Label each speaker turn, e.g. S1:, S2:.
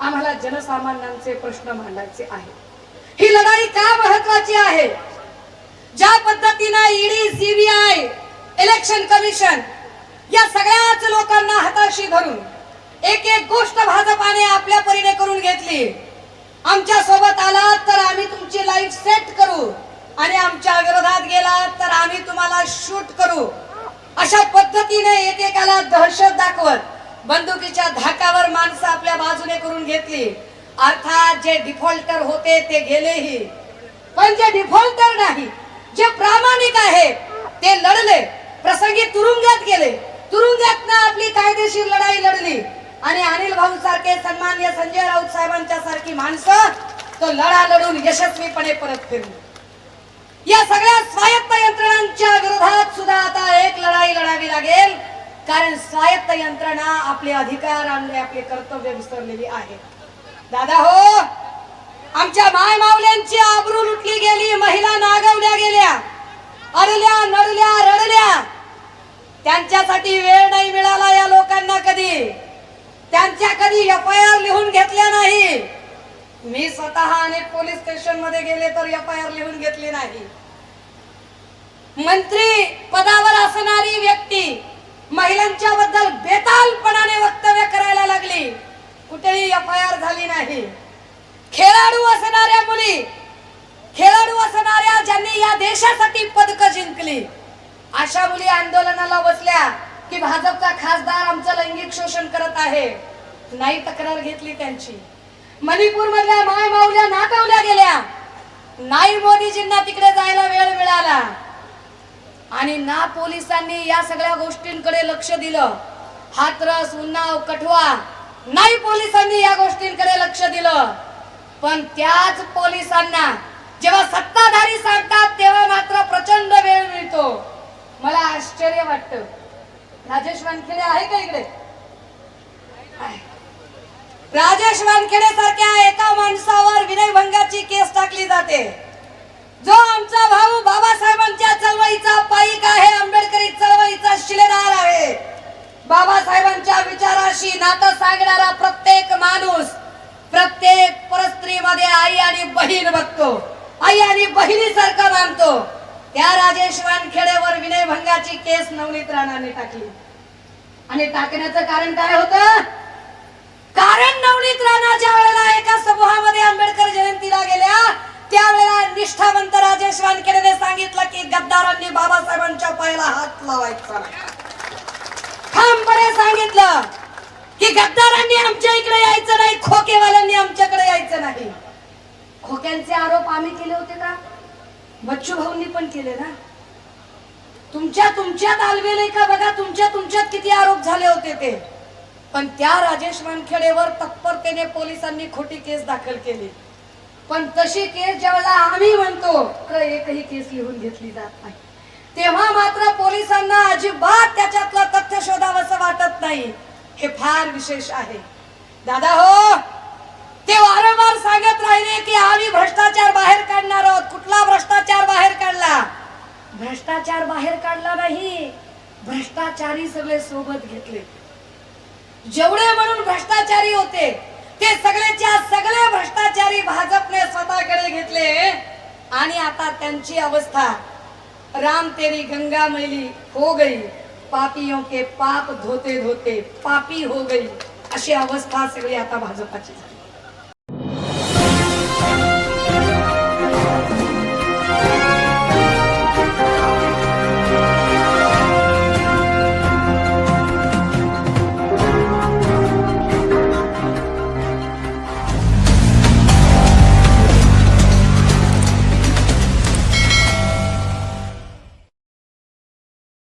S1: आम्हाला जनसामान्यांचे प्रश्न मांडायचे आहे. ही लढाई का महत्वाची आहे? ज्या पद्धतीनं ईडी सीबीआय इलेक्शन कमिशन या सगळ्याच लोकांना हाताशी धरून एक एक गोष्ट भाजपाने आपल्या परीने करून घेतली. आमच्यासोबत आलात तर आम्ही तुमची लाईफ सेट करू. आणि आमच्या विरोधात गेलात तर आम्ही तुम्हाला शूट करू. अशा पद्धतीने एकेकाला दहशत दाखवत बंदुकीच्या धाकावर माणसं आपल्या बाजूने करून घेतली. अर्थात जे डिफॉल्टर होते ते गेलेही. पण जे डिफॉल्टर नाही जे प्रामाणिक आहे ते लढले. प्रसंगी तुरुंगात गेले. तुरुंगात आपली कायदेशीर लढाई लढली. आणि अनिल भाऊ सारखे सन्मान्य संजय राऊत साहेबांच्या सारखी माणसं तो लढा लढून यशस्वीपणे परत फिरली. या सगळ्या स्वायत्त यंत्रणांच्या विरोधात सुद्धा आता एक लढाई लढावी लागेल. कारण स्वायत्त यंत्रणा आपले अधिकार आणले आपले कर्तव्य विसरलेली आहे. दादा हो आमच्या माय मावल्यांची आबरू लुटली गेली महिला नागवल्या गेल्या अडल्या नडल्या रडल्या. त्यांच्यासाठी वेळ नाही मिळाला या लोकांना कधी. त्यांच्या कधी एफ आय आर लिहून घेतल्या नाही. मी स्वतः अनेक पोलीस स्टेशनमध्ये गेले तर एफ आय आर लिहून घेतली नाही. मंत्री पदावर असणारी व्यक्ती महिलांच्या बद्दल बेतालपणाने वक्तव्य करायला लागली कुठेही एफ आय आर झाली नाही खेळाडू असणारी खेळाडू असणाऱ्या ज्यांनी या देशासाठी पदक जिंकली अशा मुली आंदोलनाला बसल्या की भाजपचा खासदार आमचं लैंगिक शोषण करत आहे. नाही तक्रार घेतली त्यांची. मणिपूर मधल्या माय माऊल्या नाकावल्या गेल्या. नाही मोदीजींना तिकडे जायला वेळ मिळाला. आणि ना पोलिसांनी या सगळ्या गोष्टींकडे लक्ष दिलं. हातरस उन्नाव कठवा. नाही पोलिसांनी या गोष्टींकडे लक्ष दिलं. पण त्याच पोलिसांना जेव्हा सत्ताधारी सांगतात तेव्हा मात्र प्रचंड वेळ मिळतो. मला आश्चर्य वाटत. राजेश वानखेडे आहे का इकडे? राजेश वानखेडे सारख्या एका माणसावर विनयभंगाची केस टाकली जाते. जो आमचा भाऊ बाबासाहेबांच्या चळवळीचा पाईक आहे आंबेडकरी चळवळ आपली आई आणि बहीण बघतो. आई आणि बहिणीसारखा मानतो त्या राजेश वानखेडेवर विनयभंगाची केस नवनीत राणाने टाकली. आणि टाकण्याचं कारण काय होतं? कारण नवनीत राणाच्या वेळेला एका समूहामध्ये आंबेडकर जयंतीला गेल्या त्यावेळेला निष्ठावंत राजेश वानखेडेने सांगितलं की गद्दारांनी बाबासाहेबांच्या पायाला हात लावायचा ठामपणे सांगितलं की गद्दारांनी आमच्या इकडे यायचं नाही खोकेवाल्यांनी आमच्याकडे यायचं नाही. खोक्यांचे आरोप आम्ही केले होते का? बच्चू भाऊंनी पण केले ना? तुमच्या तुमच्यात आलवेले का बघा? तुमच्या तुमच्यात किती आरोप झाले होते ते? पण त्या राजेश वानखेडेवर तत्परतेने पोलिसांनी खोटी केस दाखल केली. पण तशी केस ज्यावेळेला आम्ही म्हणतो एकही केस लिहून घेतली जात नाही. तेव्हा मात्र पोलिसांना अजिबात त्याच्यातलं तथ्य शोधावंसं वाटत नाही. हे फार विशेष आहे. दादा हो ते वारंवार सांगत राहिले की आम्ही भ्रष्टाचार बाहेर काढणार आहोत कुठला भ्रष्टाचार बाहेर काढला भ्रष्टाचार बाहेर काढला नाही भ्रष्टाचारी सगळे सोबत घेतले. जेवढे म्हणून भ्रष्टाचारी होते ते सगळेच्या सगळे भ्रष्टाचारी भाजपने स्वतःकडे घेतले. आणि आता त्यांची अवस्था राम तेरी गंगा मैली हो गई पापियों के पाप धोते धोते पापी हो गई अशी अवस्था सगळी आता भाजपाची झाली.